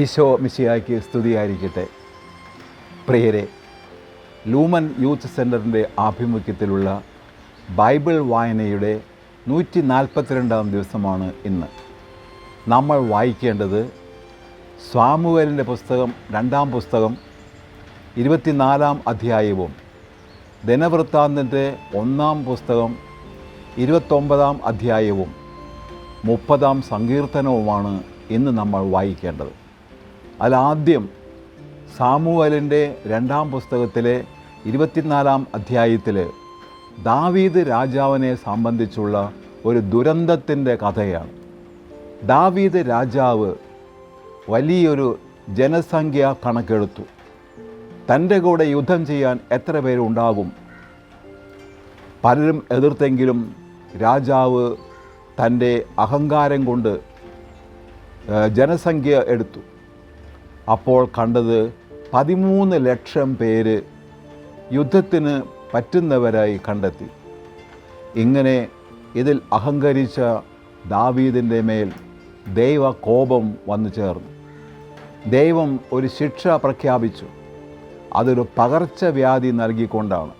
ഈശോ മിശിയായ്ക്ക് സ്തുതിയായിരിക്കട്ടെ. പ്രിയരെ lumen youth സെന്ററിന്റെ ആഭിമുഖ്യത്തിലുള്ള ബൈബിൾ വായനയുടെ നൂറ്റി നാൽപ്പത്തിരണ്ടാം ദിവസമാണ് ഇന്ന്. നമ്മൾ വായിക്കേണ്ടത് സ്വാമുവേലിന്റെ പുസ്തകം രണ്ടാം പുസ്തകം ഇരുപത്തിനാലാം അധ്യായവും ദിനവൃത്താന്തന്റെ ഒന്നാം പുസ്തകം ഇരുപത്തൊമ്പതാം അധ്യായവും മുപ്പതാം സങ്കീർത്തനവുമാണ് ഇന്ന് നമ്മൾ വായിക്കേണ്ടത്. അതിലാദ്യം സാമുവലിന്റെ രണ്ടാം പുസ്തകത്തിലെ ഇരുപത്തിനാലാം അധ്യായത്തിൽ ദാവീദ് രാജാവിനെ സംബന്ധിച്ചുള്ള ഒരു ദുരന്തത്തിന്റെ കഥയാണ്. ദാവീദ് രാജാവ് വലിയൊരു ജനസംഖ്യ കണക്കെടുത്തു. തന്റെ കൂടെ യുദ്ധം ചെയ്യാൻ എത്ര പേരുണ്ടാകും പലരും എതിർത്തെങ്കിലും രാജാവ് തന്റെ അഹങ്കാരം കൊണ്ട് ജനസംഖ്യ എടുത്തു. അപ്പോൾ കണ്ടത് പതിമൂന്ന് ലക്ഷം പേര് യുദ്ധത്തിന് പറ്റുന്നവരായി കണ്ടെത്തി. ഇങ്ങനെ ഇതിൽ അഹങ്കരിച്ച ദാവീദിന്റെ മേൽ ദൈവ കോപം വന്നു ചേർന്നു. ദൈവം ഒരു ശിക്ഷ പ്രഖ്യാപിച്ചു. അതൊരു പകർച്ചവ്യാധി നൽകിക്കൊണ്ടാണ്.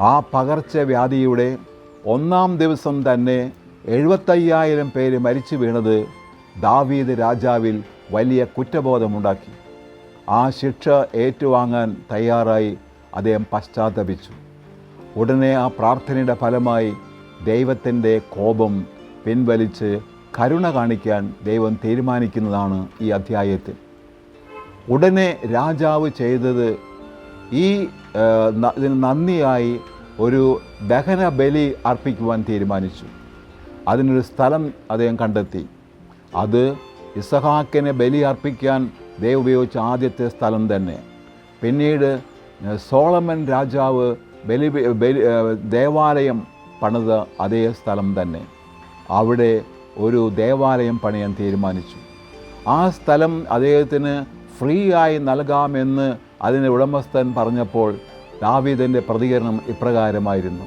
ആ പകർച്ചവ്യാധിയുടെ ഒന്നാം ദിവസം തന്നെ എഴുപത്തയ്യായിരം പേര് മരിച്ചു വീണത് ദാവീദ് രാജാവിൽ വലിയ കുറ്റബോധമുണ്ടാക്കി. ആ ശിക്ഷ ഏറ്റുവാങ്ങാൻ തയ്യാറായി അദ്ദേഹം പശ്ചാത്തപിച്ചു. ഉടനെ ആ പ്രാർത്ഥനയുടെ ഫലമായി ദൈവത്തിന്റെ കോപം പിൻവലിച്ച് കരുണ കാണിക്കാൻ ദൈവം തീരുമാനിക്കുന്നതാണ് ഈ അധ്യായത്തിൽ. ഉടനെ രാജാവ് ചെയ്തത് ഈ നന്ദിയായി ഒരു ദഹന ബലി അർപ്പിക്കുവാൻ തീരുമാനിച്ചു. അതിനൊരു സ്ഥലം അദ്ദേഹം കണ്ടെത്തി. അത് ഇസഹാക്കിനെ ബലി അർപ്പിക്കാൻ ദൈവം ഉപയോഗിച്ച ആദ്യത്തെ സ്ഥലം തന്നെ. പിന്നീട് സോളമൻ രാജാവ് ബലി ബലി ദേവാലയം പണിത് അതേ സ്ഥലം തന്നെ. അവിടെ ഒരു ദേവാലയം പണിയാൻ തീരുമാനിച്ചു. ആ സ്ഥലം അദ്ദേഹത്തിന് ഫ്രീ ആയി നൽകാമെന്ന് അതിന്റെ ഉടമസ്ഥൻ പറഞ്ഞപ്പോൾ ദാവീദിന്റെ പ്രതികരണം ഇപ്രകാരമായിരുന്നു.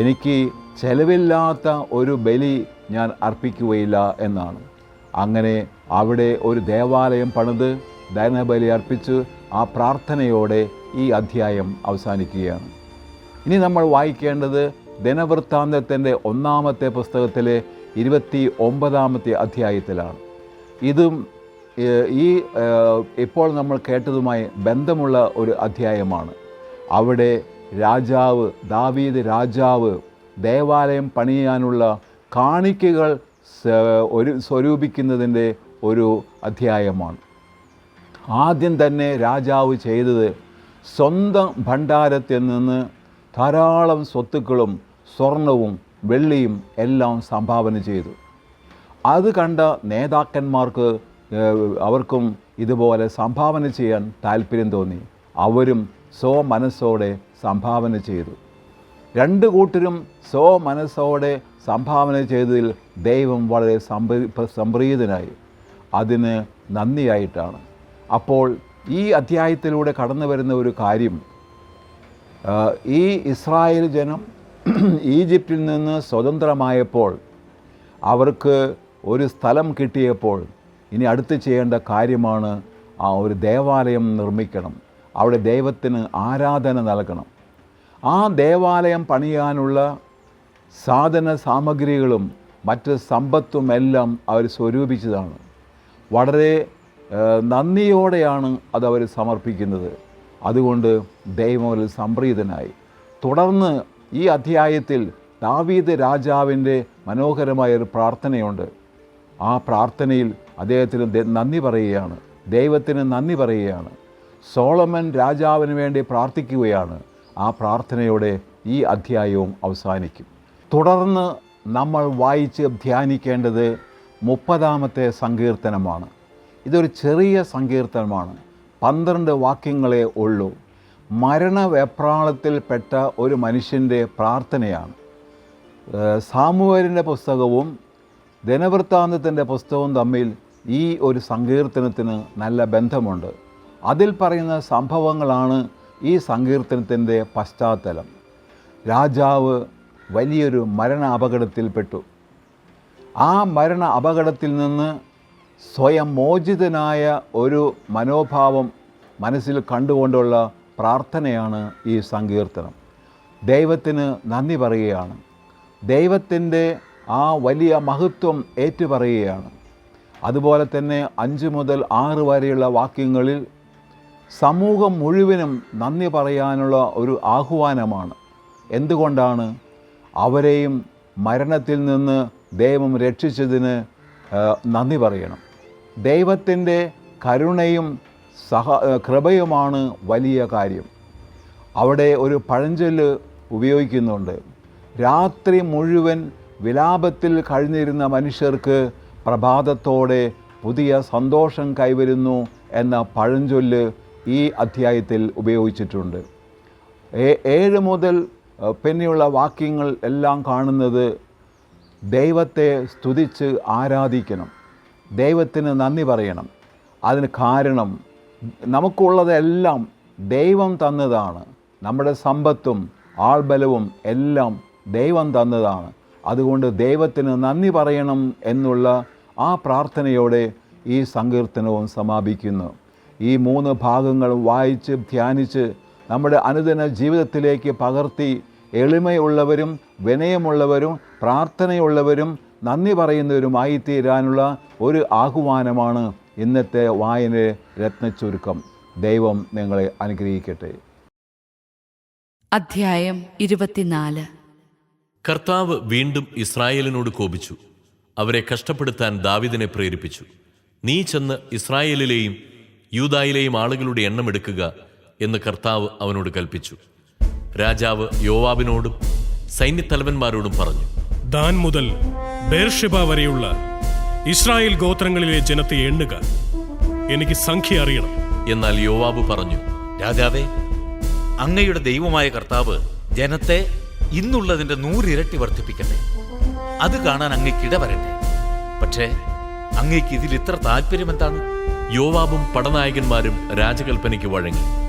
എനിക്ക് ചെലവില്ലാത്ത ഒരു ബലി ഞാൻ അർപ്പിക്കുകയില്ല എന്നാണ്. അങ്ങനെ അവിടെ ഒരു ദേവാലയം പണിത് ദഹനബലി അർപ്പിച്ച് ആ പ്രാർത്ഥനയോടെ ഈ അധ്യായം അവസാനിക്കുകയാണ്. ഇനി നമ്മൾ വായിക്കേണ്ടത് ദിനവൃത്താന്തത്തിന്റെ ഒന്നാമത്തെ പുസ്തകത്തിലെ ഇരുപത്തി ഒമ്പതാമത്തെ അധ്യായത്തിലാണ്. ഇതും ഈ ഇപ്പോൾ നമ്മൾ കേട്ടതുമായി ബന്ധമുള്ള ഒരു അധ്യായമാണ്. അവിടെ രാജാവ് ദാവീദ് രാജാവ് ദേവാലയം പണിയാനുള്ള കാണിക്കകൾ ഒരു സ്വരൂപിക്കുന്നതിന്റെ ഒരു അധ്യായമാണ്. ആദ്യം തന്നെ രാജാവ് ചെയ്തത് സ്വന്തം ഭണ്ഡാരത്തിൽ നിന്ന് ധാരാളം സ്വത്തുക്കളും സ്വർണവും വെള്ളിയും എല്ലാം സംഭാവന ചെയ്തു. അത് കണ്ട നേതാക്കന്മാർക്ക് അവർക്കും ഇതുപോലെ സംഭാവന ചെയ്യാൻ താല്പര്യം തോന്നി. അവരും സ്വ മനസ്സോടെ സംഭാവന ചെയ്തു. രണ്ട് കൂട്ടരും സ്വ മനസ്സോടെ സംഭാവന ചെയ്തതിൽ ദൈവം വളരെ സംപ്രീ സംപ്രീതനായി. അതിന് നന്ദിയായിട്ടാണ്. അപ്പോൾ ഈ അധ്യായത്തിലൂടെ കടന്നു വരുന്ന ഒരു കാര്യം ഈ ഇസ്രായേൽ ജനം ഈജിപ്തിൽ നിന്ന് സ്വതന്ത്രമായപ്പോൾ അവർക്ക് ഒരു സ്ഥലം കിട്ടിയപ്പോൾ ഇനി അടുത്ത് ചെയ്യേണ്ട കാര്യമാണ് ആ ഒരു ദേവാലയം നിർമ്മിക്കണം. അവിടെ ദൈവത്തിന് ആരാധന നൽകണം. ആ ദേവാലയം പണിയാനുള്ള സാധന സാമഗ്രികളും മറ്റ് സമ്പത്തും എല്ലാം അവർ സ്വരൂപിച്ചതാണ്. വളരെ നന്ദിയോടെയാണ് അത് അവർ സമർപ്പിക്കുന്നത്. അതുകൊണ്ട് ദൈവം ഒരു സംപ്രീതനായി. തുടർന്ന് ഈ അധ്യായത്തിൽ ദാവീദ് രാജാവിന്റെ മനോഹരമായ ഒരു പ്രാർത്ഥനയുണ്ട്. ആ പ്രാർത്ഥനയിൽ അദ്ദേഹത്തിന് നന്ദി പറയുകയാണ്. ദൈവത്തിന് നന്ദി പറയുകയാണ്. സോളമൻ രാജാവിന് വേണ്ടി പ്രാർത്ഥിക്കുകയാണ്. ആ പ്രാർത്ഥനയോടെ ഈ അധ്യായവും അവസാനിക്കും. തുടർന്ന് നമ്മൾ വായിച്ച് ധ്യാനിക്കേണ്ടത് മുപ്പതാമത്തെ സങ്കീർത്തനമാണ്. ഇതൊരു ചെറിയ സങ്കീർത്തനമാണ്. പന്ത്രണ്ട് വാക്യങ്ങളെ ഉള്ളൂ. മരണവെപ്രാളത്തിൽപ്പെട്ട ഒരു മനുഷ്യന്റെ പ്രാർത്ഥനയാണ്. സാമുവേലിന്റെ പുസ്തകവും ദിനവൃത്താന്തത്തിന്റെ പുസ്തകവും തമ്മിൽ ഈ ഒരു സങ്കീർത്തനത്തിന് നല്ല ബന്ധമുണ്ട്. അതിൽ പറയുന്ന സംഭവങ്ങളാണ് ഈ സങ്കീർത്തനത്തിന്റെ പശ്ചാത്തലം. രാജാവ് വലിയൊരു മരണ അപകടത്തിൽപ്പെട്ടു ആ മരണ അപകടത്തിൽ നിന്ന് സ്വയം മോചിതനായ ഒരു മനോഭാവം മനസ്സിൽ കണ്ടുകൊണ്ടുള്ള പ്രാർത്ഥനയാണ് ഈ സങ്കീർത്തനം. ദൈവത്തിന് നന്ദി പറയുകയാണ്. ദൈവത്തിന്റെ ആ വലിയ മഹത്വം ഏറ്റുപറയുകയാണ്. അതുപോലെ തന്നെ അഞ്ച് മുതൽ ആറ് വരെയുള്ള വാക്യങ്ങളിൽ സമൂഹം മുഴുവനും നന്ദി പറയാനുള്ള ഒരു ആഹ്വാനമാണ്. എന്തുകൊണ്ടാണ്? അവരെയും മരണത്തിൽ നിന്ന് ദൈവം രക്ഷിച്ചതിന് നന്ദി പറയണം. ദൈവത്തിന്റെ കരുണയും സഹ കൃപയുമാണ് വലിയ കാര്യം. അവിടെ ഒരു പഴഞ്ചൊല്ല് ഉപയോഗിക്കുന്നുണ്ട്. രാത്രി മുഴുവൻ വിലാപത്തിൽ കഴിഞ്ഞിരുന്ന മനുഷ്യർക്ക് പ്രഭാതത്തോടെ പുതിയ സന്തോഷം കൈവരുന്നു എന്ന പഴഞ്ചൊല്ല് ഈ അധ്യായത്തിൽ ഉപയോഗിച്ചിട്ടുണ്ട്. ഏഴ് മുതൽ പിന്നെയുള്ള വാക്യങ്ങൾ എല്ലാം കാണുന്നത് ദൈവത്തെ സ്തുതിച്ച് ആരാധിക്കണം. ദൈവത്തിന് നന്ദി പറയണം. അതിന് കാരണം നമുക്കുള്ളതെല്ലാം ദൈവം തന്നതാണ്. നമ്മുടെ സമ്പത്തും ആൾബലവും എല്ലാം ദൈവം തന്നതാണ്. അതുകൊണ്ട് ദൈവത്തിന് നന്ദി പറയണം എന്നുള്ള ആ പ്രാർത്ഥനയോടെ ഈ സങ്കീർത്തനവും സമാപിക്കുന്നു. ഈ മൂന്ന് ഭാഗങ്ങൾ വായിച്ച് ധ്യാനിച്ച് നമ്മുടെ അനുദിന ജീവിതത്തിലേക്ക് പകർത്തി എളിമയുള്ളവരും വിനയമുള്ളവരും പ്രാർത്ഥനയുള്ളവരും നന്ദി പറയുന്നവരുമായിത്തീരാനുള്ള ഒരു ആഹ്വാനമാണ് ഇന്നത്തെ വായന രത്നച്ചുരുക്കം. ദൈവം നിങ്ങളെ അനുഗ്രഹിക്കട്ടെ. അധ്യായം ഇരുപത്തിനാല്. കർത്താവ് വീണ്ടും ഇസ്രായേലിനോട് കോപിച്ചു. അവരെ കഷ്ടപ്പെടുത്താൻ ദാവിദിനെ പ്രേരിപ്പിച്ചു. നീ ചെന്ന് ഇസ്രായേലിലെയും യൂതായിലെയും ആളുകളുടെ എണ്ണം എടുക്കുക. എന്ന് കർത്താവ് അവനോട് കൽപ്പിച്ചു. രാജാവ് യോവാബിനോടും സൈന്യത്തലവന്മാരോടും പറഞ്ഞു ദാൻ മുതൽ ബേർഷിബ വരെയുള്ള ഇസ്രായേൽ ഗോത്രങ്ങളിലെ ജനത്തെ എണ്ണുക. എനിക്ക് സംഖ്യ അറിയണം. എന്നാൽ യോവാബ് പറഞ്ഞു രാജാവേ അങ്ങയുടെ ദൈവമായ കർത്താവ് ജനത്തെ ഇന്നുള്ളതിന്റെ നൂറിരട്ടി വർദ്ധിപ്പിക്കട്ടെ. അത് കാണാൻ അങ്ങയ്ക്കിട വരട്ടെ. പക്ഷേ അങ്ങയ്ക്ക് ഇതിൽ ഇത്ര താല്പര്യം എന്താണ് യോവാബും പടനായകന്മാരും രാജകൽപ്പനയ്ക്ക് വഴങ്ങി.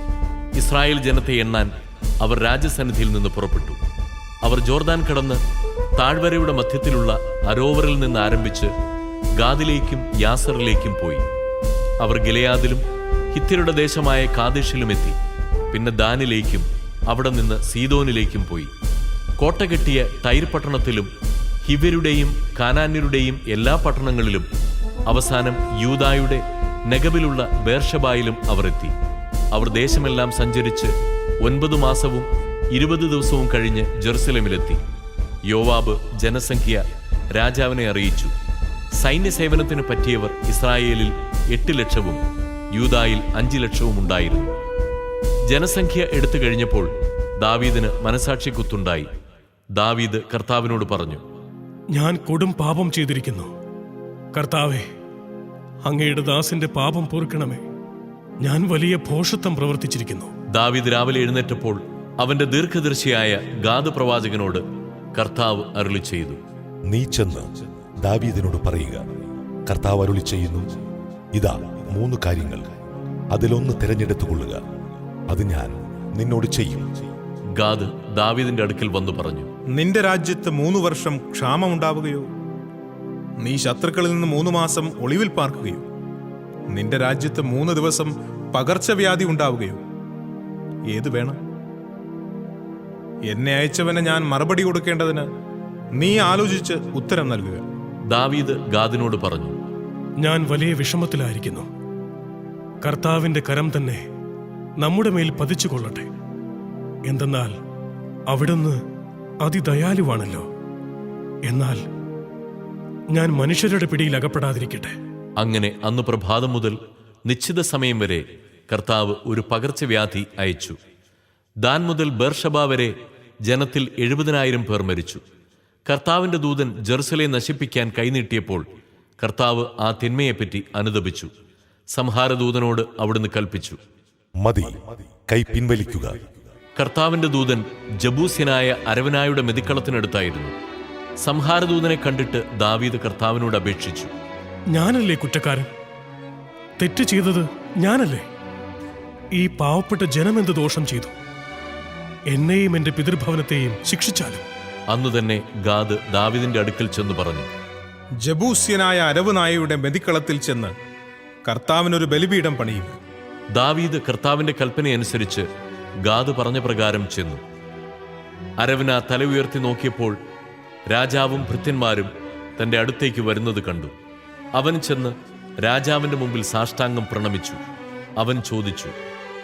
ഇസ്രായേൽ ജനത്തെ എണ്ണാൻ അവർ രാജസന്നിധിയിൽ നിന്ന് പുറപ്പെട്ടു. അവർ ജോർദാൻ കടന്ന് താഴ്വരയുടെ മധ്യത്തിലുള്ള അരോവറിൽ നിന്ന് ആരംഭിച്ച് ഗാദിലേക്കും യാസറിലേക്കും പോയി. അവർ ഗിലയാദിലും ഹിത്യരുടെ ദേശമായ കാദേശിലും എത്തി. പിന്നെ ദാനിലേക്കും അവിടെ നിന്ന് സീതോനിലേക്കും പോയി. കോട്ട കെട്ടിയ തൈർ പട്ടണത്തിലും ഹിവരുടെയും കാനാന്യരുടെയും എല്ലാ പട്ടണങ്ങളിലും അവസാനം യൂതായുടെ നഗബിലുള്ള ബേർഷബായിലും അവർ എത്തി അവർ ദേശമെല്ലാം സഞ്ചരിച്ച് ഒൻപത് മാസവും ഇരുപത് ദിവസവും കഴിഞ്ഞ് ജെറുസലേമിലെത്തി. യോവാബ് ജനസംഖ്യ രാജാവിനെ അറിയിച്ചു. സൈന്യസേവനത്തിന് പറ്റിയവർ ഇസ്രായേലിൽ എട്ട് ലക്ഷവും യൂതായിൽ അഞ്ച് ലക്ഷവും ഉണ്ടായിരുന്നു. ജനസംഖ്യ എടുത്തു കഴിഞ്ഞപ്പോൾ ദാവീദിന് മനസാക്ഷി കുത്തുണ്ടായി. ദാവീദ് കർത്താവിനോട് പറഞ്ഞു ഞാൻ കൊടും പാപം ചെയ്തിരിക്കുന്നു. കർത്താവേ അങ്ങയുടെ ദാസിന്റെ പാപം പൊറുക്കണമേ. ഞാൻ വലിയ ഭോഷത്വം പ്രവർത്തിച്ചിരിക്കുന്നു. ദാവിദ് രാവിലെ എഴുന്നേറ്റപ്പോൾ അവന്റെ ദീർഘദർശിയായ ഗാദ് പ്രവാചകനോട് കർത്താവ് അരുളി ചെയ്തു. നീ ചെന്ന് ദാവീദിനോട് പറയുക കർത്താവ് അരുളി ചെയ്യുന്നു. ഇതാ മൂന്ന് കാര്യങ്ങൾ. അതിലൊന്ന് തിരഞ്ഞെടുത്തുകൊള്ളുക. അത് ഞാൻ നിന്നോട് ചെയ്യും. ഗാദ് ദാവീദിന്റെ അടുക്കൽ വന്നു പറഞ്ഞു നിന്റെ രാജ്യത്ത് മൂന്ന് വർഷം ക്ഷാമമുണ്ടാവുകയോ നീ ശത്രുക്കളിൽ നിന്ന് മൂന്ന് മാസം ഒളിവിൽ പാർക്കുകയോ നിന്റെ രാജ്യത്ത് മൂന്ന് ദിവസം പകർച്ചവ്യാധി ഉണ്ടാവുകയോ? ഏത് വേണം? എന്നെ അയച്ചവനെ ഞാൻ മറുപടി കൊടുക്കേണ്ടതിന് നീ ആലോചിച്ച് ഉത്തരം നൽകുക. ദാവീദ് ഗാദിനോട് പറഞ്ഞു ഞാൻ വലിയ വിഷമത്തിലായിരിക്കുന്നു. കർത്താവിന്റെ കരം തന്നെ നമ്മുടെ മേൽ പതിച്ചു കൊള്ളട്ടെ എന്തെന്നാൽ അവിടുന്ന് അതിദയാലുവാണല്ലോ. എന്നാൽ ഞാൻ മനുഷ്യരുടെ പിടിയിൽ അകപ്പെടാതിരിക്കട്ടെ. അങ്ങനെ അന്ന് പ്രഭാതം മുതൽ നിശ്ചിത സമയം വരെ കർത്താവ് ഒരു പകർച്ചവ്യാധി അയച്ചു. ദാൻ മുതൽ ബേർഷബ വരെ ജനത്തിൽ എഴുപതിനായിരം പേർ മരിച്ചു. കർത്താവിന്റെ ദൂതൻ ജെറുസലെ നശിപ്പിക്കാൻ കൈനീട്ടിയപ്പോൾ കർത്താവ് ആ തിന്മയെപ്പറ്റി അനുദപിച്ചു. സംഹാരദൂതനോട് അവിടുന്ന് കൽപ്പിച്ചു. മതി കൈ പിൻവലിക്കുക. കർത്താവിന്റെ ദൂതൻ ജബൂസ്യനായ അരവനായുടെ മെതിക്കളത്തിനടുത്തായിരുന്നു. സംഹാരദൂതനെ കണ്ടിട്ട് ദാവീദ് കർത്താവിനോട് അപേക്ഷിച്ചു. ഞാനല്ലേ കുറ്റക്കാരൻ? തെറ്റ് ചെയ്തത് ഞാനല്ലേ? ഈ പാവപ്പെട്ട ജനം എന്ത് ദോഷം ചെയ്തു? എന്നെയും എന്റെ പിതൃഭവനത്തെയും ശിക്ഷിച്ചാലും? അന്നു തന്നെ ഗാദ് ദാവിദിന്റെ അടുക്കൽ ചെന്ന് പറഞ്ഞു ജബൂസ്യനായ അരവ് നായയുടെ മെതിക്കളത്തിൽ ചെന്ന് കർത്താവിനൊരു ബലിപീഠം പണിയും. ദാവീദ് കർത്താവിന്റെ കൽപ്പനയനുസരിച്ച് ഗാദ് പറഞ്ഞ പ്രകാരം ചെന്നു. അരവിന തല ഉയർത്തി നോക്കിയപ്പോൾ രാജാവും ഭൃത്യന്മാരും തന്റെ അടുത്തേക്ക് വരുന്നത് കണ്ടു. അവൻ ചെന്ന് രാജാവിന്റെ മുമ്പിൽ സാഷ്ടാംഗം പ്രണമിച്ചു. അവൻ ചോദിച്ചു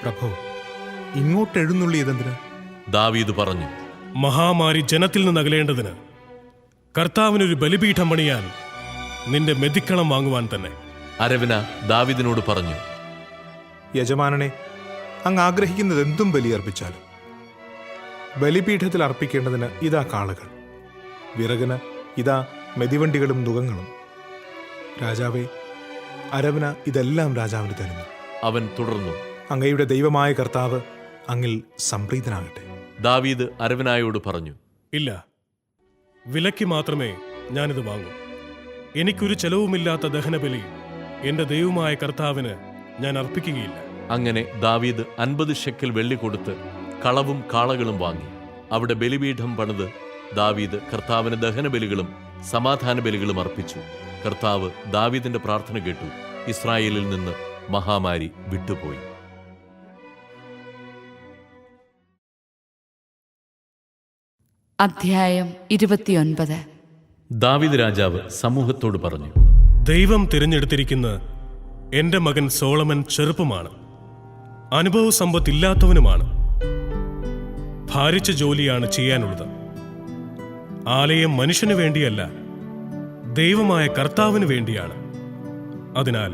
പ്രഭോ ഇങ്ങോട്ട് എഴുന്നള്ളിയതെന്തിന് ദാവീദ് പറഞ്ഞു മഹാമാരി ജനത്തിൽ നിന്ന് അകലേണ്ടതിന് കർത്താവിനൊരു ബലിപീഠം പണിയാൻ നിന്റെ മെതിക്കളം വാങ്ങുവാൻ തന്നെ. അരവിന ദാവിദിനോട് പറഞ്ഞു യജമാനനെ അങ്ങ് ആഗ്രഹിക്കുന്നത് എന്തും ബലിയർപ്പിച്ചാലും. ബലിപീഠത്തിൽ അർപ്പിക്കേണ്ടതിന് ഇതാ കാളകൾ. വിറകിന് ഇതാ മെതിവണ്ടികളും നുകങ്ങളും. രാജാവേ അരവന ഇതെല്ലാം രാജാവിന് തരുന്നു. അവൻ തുടർന്നു. അങ്ങയുടെ ദൈവമായ കർത്താവ് അങ്ങിൽ സംപ്രീതനാകട്ടെ. ദാവീദ് അരവനായോട് പറഞ്ഞു ഇല്ല വിലയ്ക്ക് മാത്രമേ ഞാനിത് വാങ്ങൂ. എനിക്കൊരു ചെലവുമില്ലാത്ത ദഹനബലി എന്റെ ദൈവമായ കർത്താവിന് ഞാൻ അർപ്പിക്കുകയില്ല. അങ്ങനെ ദാവീദ് അൻപത് ഷെക്കൽ വെള്ളി കൊടുത്ത് കളവും കാളകളും വാങ്ങി. അവിടെ ബലിപീഠം പണിത് ദാവീദ് കർത്താവിന് ദഹനബലികളും സമാധാന ബലികളും അർപ്പിച്ചു. കർത്താവ് ദാവീദിന്റെ പ്രാർത്ഥന കേട്ടു. ഇസ്രായേലിൽ നിന്ന് മഹാമാരി വിട്ടുപോയി. അധ്യായം ഇരുപത്തിയൊൻപത്. ദാവിദ് രാജാവ് സമൂഹത്തോട് പറഞ്ഞു ദൈവം തിരഞ്ഞെടുത്തിരിക്കുന്ന എന്റെ മകൻ സോളമൻ ചെറുപ്പമാണ്. അനുഭവ സമ്പത്തില്ലാത്തവനുമാണ് ഭാരിച്ച ജോലിയാണ് ചെയ്യാനുള്ളത്. ആലയം മനുഷ്യന് വേണ്ടിയല്ല. ദൈവമായ കർത്താവിന് വേണ്ടിയാണ്. അതിനാൽ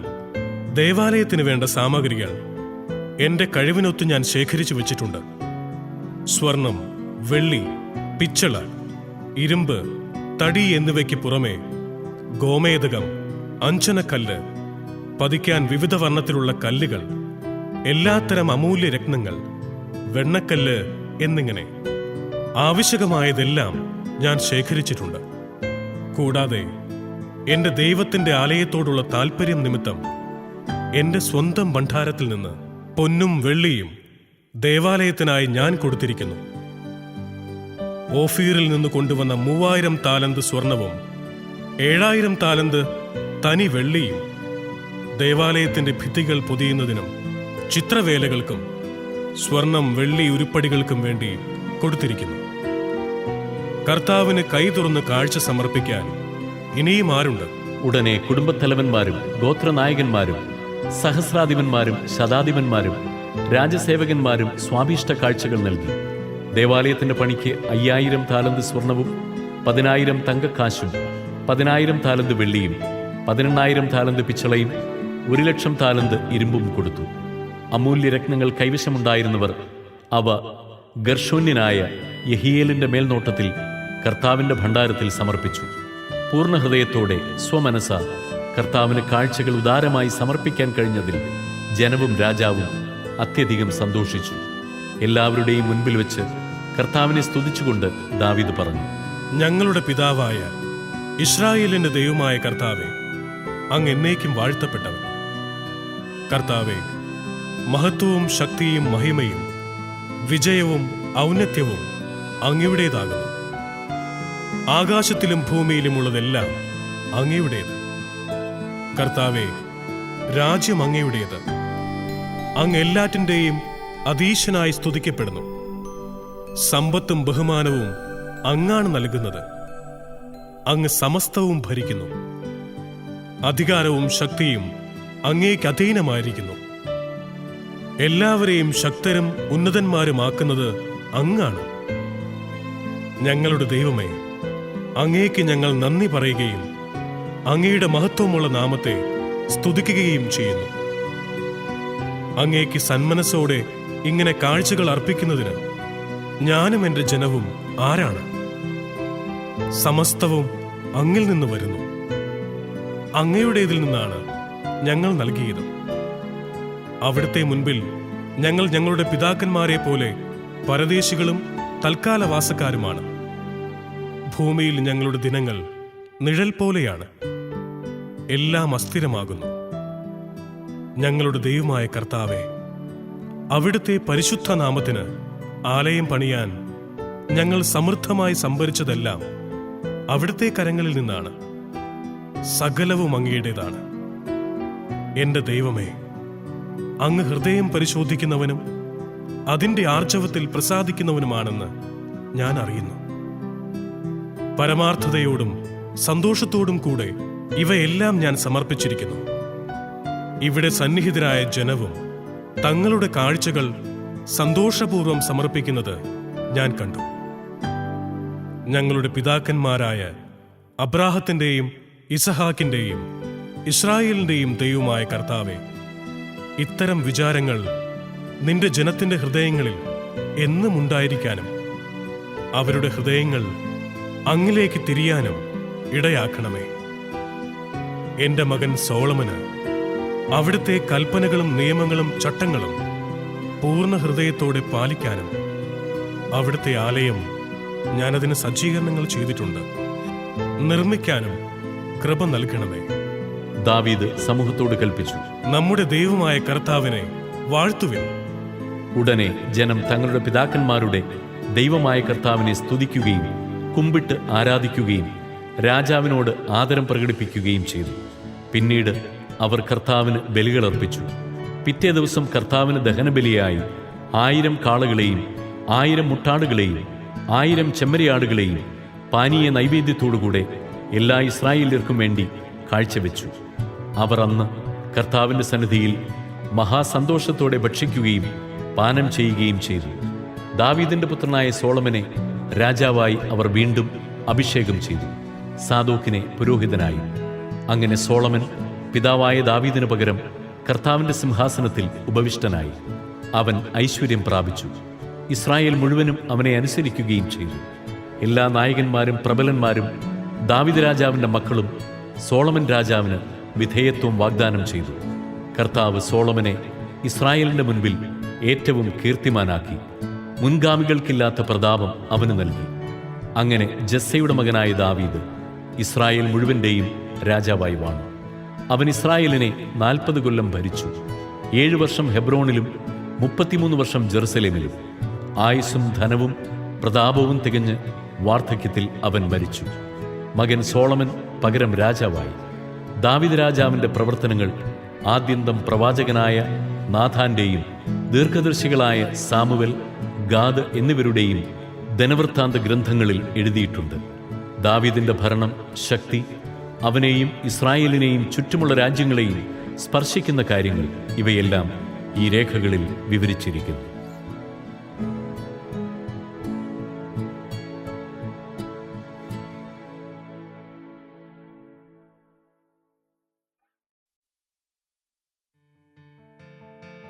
ദേവാലയത്തിന് വേണ്ട സാമഗ്രികൾ എന്റെ കഴിവിനൊത്ത് ഞാൻ ശേഖരിച്ചു വെച്ചിട്ടുണ്ട്. സ്വർണം വെള്ളി പിച്ചള ഇരുമ്പ് തടി എന്നിവയ്ക്ക് പുറമെ ഗോമേതകം അഞ്ചനക്കല്ല് പതിക്കാൻ വിവിധ വർണത്തിലുള്ള കല്ലുകൾ എല്ലാത്തരം അമൂല്യ രത്നങ്ങൾ വെണ്ണക്കല്ല് എന്നിങ്ങനെ ആവശ്യകമായതെല്ലാം ഞാൻ ശേഖരിച്ചിട്ടുണ്ട്. കൂടാതെ എന്റെ ദൈവത്തിന്റെ ആലയത്തോടുള്ള താൽപ്പര്യം നിമിത്തം എന്റെ സ്വന്തം ഭണ്ഡാരത്തിൽ നിന്ന് പൊന്നും വെള്ളിയും ദേവാലയത്തിനായി ഞാൻ കൊടുത്തിരിക്കുന്നു. ഓഫീറിൽ നിന്ന് കൊണ്ടുവന്ന മൂവായിരം താലന്ത് സ്വർണവും ഏഴായിരം താലന്ത് തനി വെള്ളിയും ദേവാലയത്തിന്റെ ഭിത്തികൾ പൊതിയുന്നതിനും ചിത്രവേലകൾക്കും സ്വർണം വെള്ളി ഉരുപ്പടികൾക്കും വേണ്ടി കൊടുത്തിരിക്കുന്നു. കർത്താവിന് കൈ തുറന്ന് കാഴ്ച സമർപ്പിക്കാൻ ഇനിയും ആരുണ്ട്? ഉടനെ കുടുംബത്തലവന്മാരും ഗോത്രനായകന്മാരും സഹസ്രാധിപന്മാരും ശതാധിപന്മാരും രാജസേവകന്മാരും സ്വാഭീഷ്ട കാഴ്ചകൾ നൽകി. ദേവാലയത്തിന്റെ പണിക്ക് അയ്യായിരം താലന്ത് സ്വർണവും പതിനായിരം തങ്കക്കാശും പതിനായിരം താലന്ത് വെള്ളിയും പതിനെണ്ണായിരം താലന്ത് പിച്ചളയും ഒരു ലക്ഷം താലന്ത് ഇരുമ്പും കൊടുത്തു. അമൂല്യ രത്നങ്ങൾ കൈവശമുണ്ടായിരുന്നവർ അവ ഗർഷൂന്യനായ യഹിയേലിന്റെ മേൽനോട്ടത്തിൽ കർത്താവിന്റെ ഭണ്ഡാരത്തിൽ സമർപ്പിച്ചു. പൂർണ ഹൃദയത്തോടെ സ്വമനസ കർത്താവിന് കാഴ്ചകൾ ഉദാരമായി സമർപ്പിക്കാൻ കഴിഞ്ഞതിൽ ജനവും രാജാവും അത്യധികം സന്തോഷിച്ചു. എല്ലാവരുടെയും മുൻപിൽ വെച്ച് കർത്താവിനെ സ്തുതിച്ചുകൊണ്ട് ദാവിദ് പറഞ്ഞു ഞങ്ങളുടെ പിതാവായ ഇസ്രായേലിന്റെ ദൈവമായ കർത്താവെ അങ്ങ് എന്നേക്കും വാഴ്ത്തപ്പെട്ടവൻ. കർത്താവെ മഹത്വവും ശക്തിയും മഹിമയും വിജയവും ഔന്നത്യവും അങ്ങയുടേതാകുന്നു. ആകാശത്തിലും ഭൂമിയിലുമുള്ളതെല്ലാം അങ്ങയുടേത്. കർത്താവെ രാജ്യം അങ്ങയുടേത്. അങ്ങ് എല്ലാറ്റിന്റെയും അതീശനായി സ്തുതിക്കപ്പെടുന്നു. സമ്പത്തും ബഹുമാനവും അങ്ങാണ് നൽകുന്നത്. അങ്ങ് സമസ്തവും ഭരിക്കുന്നു. അധികാരവും ശക്തിയും അങ്ങേക്ക് അധീനമായിരിക്കുന്നു. എല്ലാവരെയും ശക്തരും ഉന്നതന്മാരുമാക്കുന്നത് അങ്ങാണ്. ഞങ്ങളുടെ ദൈവമേ അങ്ങേക്ക് ഞങ്ങൾ നന്ദി പറയുകയും അങ്ങയുടെ മഹത്വമുള്ള നാമത്തെ സ്തുതിക്കുകയും ചെയ്യുന്നു. അങ്ങേക്ക് സന്മനസ്സോടെ ഇങ്ങനെ കാഴ്ചകൾ അർപ്പിക്കുന്നതിന് ഞാനും എന്റെ ജനവും ആരാണ്? സമസ്തവും അങ്ങിൽ നിന്ന് വരുന്നു. അങ്ങയുടേതിൽ നിന്നാണ് ഞങ്ങൾ നൽകിയത്. അവിടുത്തെ മുൻപിൽ ഞങ്ങൾ ഞങ്ങളുടെ പിതാക്കന്മാരെ പോലെ പരദേശികളും തൽക്കാലവാസക്കാരുമാണ്. ഭൂമിയിൽ ഞങ്ങളുടെ ദിനങ്ങൾ നിഴൽ പോലെയാണ്. എല്ലാം അസ്ഥിരമാകുന്നു. ഞങ്ങളുടെ ദൈവമായ കർത്താവെ അവിടുത്തെ പരിശുദ്ധ നാമത്തിന് ആലയം പണിയാൻ ഞങ്ങൾ സമൃദ്ധമായി സംഭരിച്ചതെല്ലാം അവിടുത്തെ കരങ്ങളിൽ നിന്നാണ്. സകലവും അങ്ങയുടേതാണ്. എന്റെ ദൈവമേ അങ്ങ് ഹൃദയം പരിശോധിക്കുന്നവനും അതിന്റെ ആർജവത്തിൽ പ്രസാദിക്കുന്നവനുമാണെന്ന് ഞാൻ അറിയുന്നു. പരമാർത്ഥതയോടും സന്തോഷത്തോടും കൂടെ ഇവയെല്ലാം ഞാൻ സമർപ്പിച്ചിരിക്കുന്നു. ഇവിടെ സന്നിഹിതരായ ജനവും തങ്ങളുടെ കാഴ്ചകൾ സന്തോഷപൂർവം സമർപ്പിക്കുന്നത് ഞാൻ കണ്ടു. ഞങ്ങളുടെ പിതാക്കന്മാരായ അബ്രാഹത്തിന്റെയും ഇസഹാക്കിന്റെയും ഇസ്രായേലിന്റെയും ദൈവമായ കർത്താവെ ഇത്തരം വിചാരങ്ങൾ നിന്റെ ജനത്തിന്റെ ഹൃദയങ്ങളിൽ എന്നും ഉണ്ടായിരിക്കാനും അവരുടെ ഹൃദയങ്ങൾ അങ്ങിലേക്ക് തിരിയാനും ഇടയാക്കണമേ. എന്റെ മകൻ സോളമന് അവിടുത്തെ കൽപ്പനകളും നിയമങ്ങളും ചട്ടങ്ങളും പൂർണ ഹൃദയത്തോടെ പാലിക്കാനും അവിടുത്തെ ആലയം ഞാനതിന് സജ്ജീകരണങ്ങൾ ചെയ്തിട്ടുണ്ട്. നിർമ്മിക്കാനും കൃപ നൽകണമേ. ദാവീദ് സമൂഹത്തോട് കൽപ്പിച്ചു. നമ്മുടെ ദൈവമായ കർത്താവിനെ വാഴ്ത്തുവിൻ. ഉടനെ ജനം തങ്ങളുടെ പിതാക്കന്മാരുടെ ദൈവമായ കർത്താവിനെ സ്തുതിക്കുകയും കുമ്പിട്ട് ആരാധിക്കുകയും രാജാവിനോട് ആദരം പ്രകടിപ്പിക്കുകയും ചെയ്തു. പിന്നീട് അവർ കർത്താവിന് ബലികളർപ്പിച്ചു പിറ്റേ ദിവസം കർത്താവിന് ദഹനബലിയായി ആയിരം കാളകളെയും ആയിരം മുട്ടാടുകളെയും ആയിരം ചെമ്മരിയാടുകളെയും പാനീയ നൈവേദ്യത്തോടുകൂടെ എല്ലാ ഇസ്രായേലിയർക്കും വേണ്ടി കാഴ്ചവെച്ചു. അവർ അന്ന് കർത്താവിന്റെ സന്നിധിയിൽ മഹാസന്തോഷത്തോടെ ഭക്ഷിക്കുകയും പാനം ചെയ്യുകയും ചെയ്തു. ദാവീദിന്റെ പുത്രനായ സോളമനെ രാജാവായി അവർ വീണ്ടും അഭിഷേകം ചെയ്തു. സാദോക്കിനെ പുരോഹിതനായി. അങ്ങനെ സോളമൻ പിതാവായ ദാവീദിനു പകരം കർത്താവിന്റെ സിംഹാസനത്തിൽ ഉപവിഷ്ടനായി. അവൻ ഐശ്വര്യം പ്രാപിച്ചു. ഇസ്രായേൽ മുഴുവനും അവനെ അനുസരിക്കുകയും ചെയ്തു. എല്ലാ നായകന്മാരും പ്രബലന്മാരും ദാവിദ് രാജാവിന്റെ മക്കളും സോളമൻ രാജാവിന് വിധേയത്വം വാഗ്ദാനം ചെയ്തു. കർത്താവ് സോളമനെ ഇസ്രായേലിന്റെ മുൻപിൽ ഏറ്റവും കീർത്തിമാനാക്കി. മുൻഗാമികൾക്കില്ലാത്ത പ്രതാപം അവന് നൽകി. അങ്ങനെ ജസ്സയുടെ മകനായ ദാവീദ് ഇസ്രായേൽ മുഴുവന്റെയും രാജാവായി വാണു. അവൻ ഇസ്രായേലിനെ നാൽപ്പത് കൊല്ലം ഭരിച്ചു. ഏഴു വർഷം ഹെബ്രോണിലും മുപ്പത്തിമൂന്ന് വർഷം ജെറുസലേമിലും ആയുസ്സും ധനവും പ്രതാപവും തികഞ്ഞ് വാർദ്ധക്യത്തിൽ അവൻ മരിച്ചു. മകൻ സോളമൻ പകരം രാജാവായി. ദാവിദ് രാജാവിന്റെ പ്രവർത്തനങ്ങൾ ആദ്യന്തം പ്രവാചകനായ നാഥാന്റെയും ദീർഘദർശികളായ സാമുവൽ ഗാദ് എന്നിവരുടെയും ധനവൃത്താന്ത ഗ്രന്ഥങ്ങളിൽ എഴുതിയിട്ടുണ്ട്. ദാവീദിന്റെ ഭരണം ശക്തി അവനെയും ഇസ്രായേലിനെയും ചുറ്റുമുള്ള രാജ്യങ്ങളെയും സ്പർശിക്കുന്ന കാര്യങ്ങൾ ഇവയെല്ലാം ഈ രേഖകളിൽ വിവരിച്ചിരിക്കുന്നു.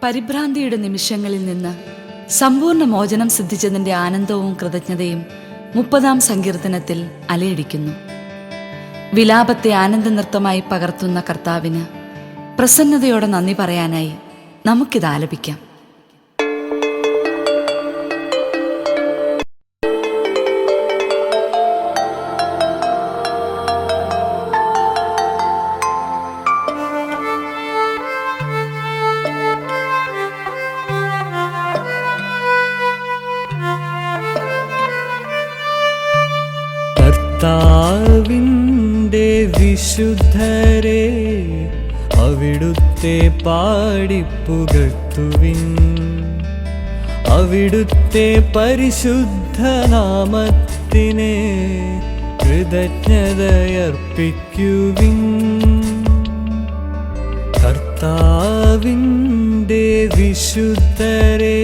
പരിഭ്രാന്തിയുടെ നിമിഷങ്ങളിൽ നിന്ന് സമ്പൂർണ മോചനം സിദ്ധിച്ചതിന്റെ ആനന്ദവും കൃതജ്ഞതയും മുപ്പതാം സങ്കീർത്തനത്തിൽ അലയടിക്കുന്നു. വിലാപത്തെ ആനന്ദ നൃത്തമായി പകർത്തുന്ന കർത്താവിന് പ്രസന്നതയോടെ നന്ദി പറയാനായി നമുക്കിത് ആലപിക്കാം. കർത്താവിന്റെ വിശുദ്ധരെ അവിടുത്തെ പാടിപ്പുകത്തുവിൻ അവിടുത്തെ പരിശുദ്ധ നാമത്തിനെ കൃതജ്ഞതയർപ്പിക്കുവിൻ. കർത്താവിന്റെ വിശുദ്ധരെ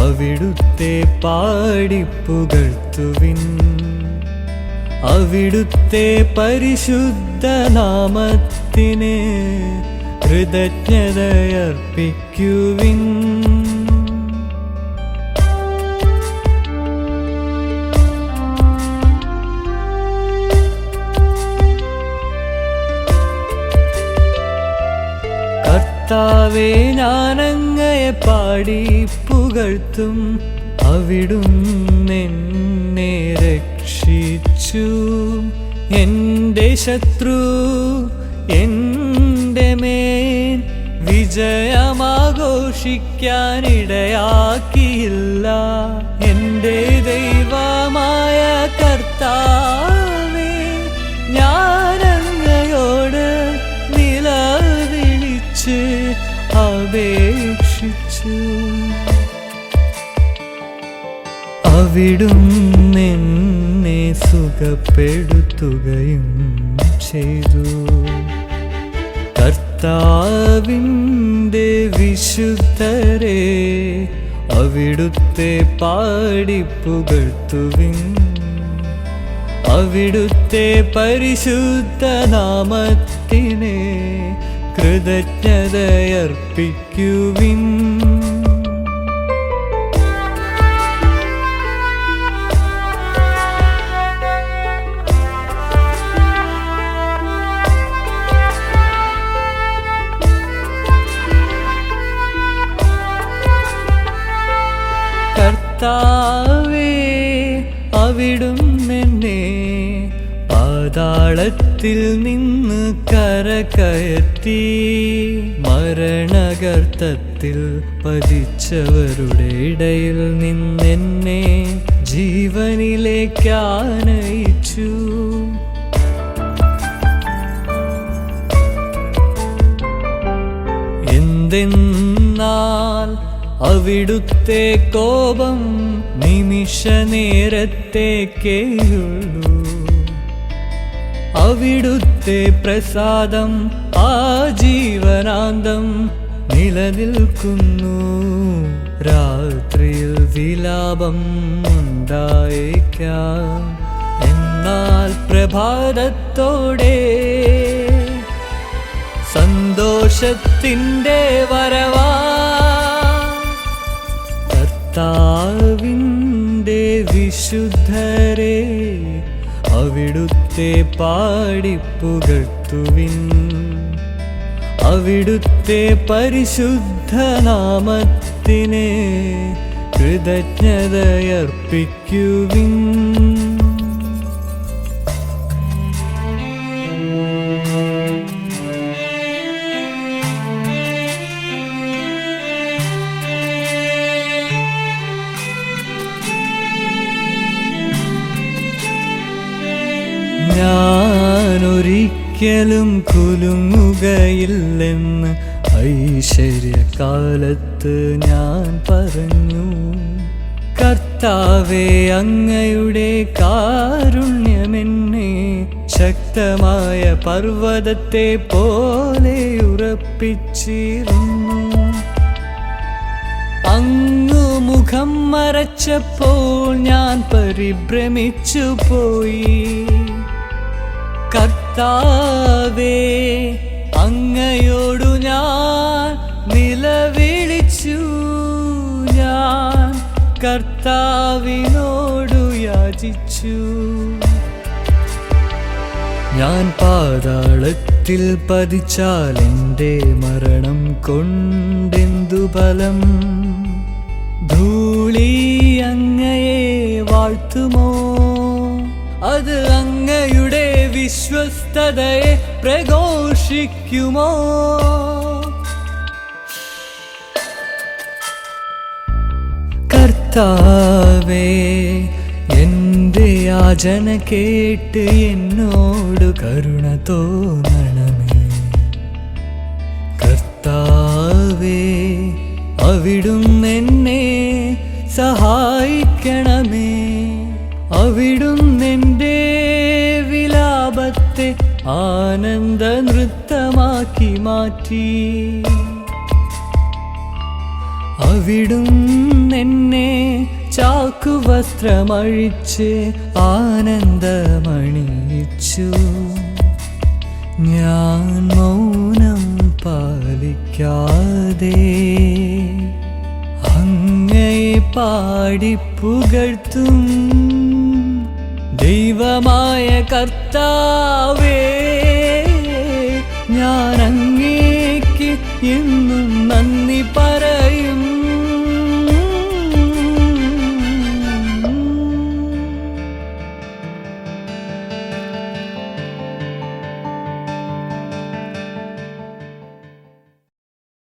അവിടുത്തെ പാടിപ്പുകഴ്ത്തുവിൻ അവിടുത്തെ പരിശുദ്ധ നാമത്തിന് കൃതജ്ഞതയർപ്പിക്കുവിൻ. കർത്താവേ ഞാനങ്ങയെ പാടി പുകഴ്ത്തും അവിടുന്നെന്നെ രക്ഷിച്ചു രക്ഷിച്ചു എന്റെ ശത്രു എന്റെ മേൻ വിജയമാഘോഷിക്കാനിടയാക്കിയില്ല. എന്റെ ദൈവമായ കർത്താവേ ഞാനങ്ങയോട് നിലവിളിച്ച് അപേക്ഷിച്ചു. അവിടുന്നെന്ന് സുഖപ്പെടുത്തുകയും ചെയ്തു. കർത്താവിന്റെ വിശുദ്ധരെ അവിടുത്തെ പാടിപ്പുകഴ്ത്തുവിൻ. അവിടുത്തെ പരിശുദ്ധ നാമത്തിനെ കൃതജ്ഞതയർപ്പിക്കുവിൻ. അവിടുന്നെന്നെ പാതാളത്തിൽ നിന്ന് കരകയറ്റി മരണകർത്തത്തിൽ പതിച്ചവരുടെ ഇടയിൽ നിന്നെന്നെ ജീവനിലേക്കാനയിച്ചു എന്തെന്നാൽ അവിടുത്തെ കോപം നിമിഷ നേരത്തേക്കേയുള്ളൂ അവിടുത്തെ പ്രസാദം ആ ജീവനാന്തം നിലനിൽക്കുന്നു. രാത്രിയിൽ വിലാപം ഉണ്ടായേക്കാം. എന്നാൽ പ്രഭാതത്തോടെ സന്തോഷത്തിന്റെ വരവാ. കർത്താവിന്റെ വിശുദ്ധരെ അവിടുത്തെ പാടിപ്പുകത്തുവിൻ അവിടുത്തെ പരിശുദ്ധ നാമത്തിനെ കൃതജ്ഞതയർപ്പിക്കുവിൻ. ഞാനൊരിക്കലും കുലുങ്ങുകയില്ലെന്ന് ഐശ്വര്യകാലത്ത് ഞാൻ പറഞ്ഞു. കർത്താവെ അങ്ങയുടെ കാരുണ്യമെന്നെ ശക്തമായ പർവതത്തെ പോലെ ഉറപ്പിച്ചിരുന്നു. അങ്ങു മുഖം മറച്ചപ്പോൾ ഞാൻ പരിഭ്രമിച്ചു പോയി കർത്താവേ അങ്ങയോടു ഞാൻ നിലവിളിച്ചു. ഞാൻ കർത്താവിനോടു യാചിച്ചു. ഞാൻ പാതാളത്തിൽ പതിച്ചാൽ എന്റെ മരണം കൊണ്ടെന്തു ഫലം? ധൂളി അങ്ങയെ വാഴ്ത്തുമോ? അത് അങ്ങയുടെ വിശ്വസ്തതയെ പ്രഘോഷിക്കുമോ? കർത്താവേ എന്റെ യാചന കേട്ട് എന്നോട് കരുണ തോന്നണമേ. കർത്താവേ അവിടും എന്നെ സഹായിക്കണമേ. അവിടുന്ന് എന്റെ വിലാപത്തെ ആനന്ദ നൃത്തമാക്കി മാറ്റി. അവിടുന്നെന്നെ ചാക്കുവസ്ത്രമഴിച്ച് ആനന്ദമണിയിച്ചു. ഞാൻ മൗനം പാലിക്കാതെ അങ്ങയെ പാടിപ്പുകഴ്ത്തും ദൈവമായ കർത്താവേ ഞാൻ അങ്ങേക്ക് എന്നും നന്ദി പറയും.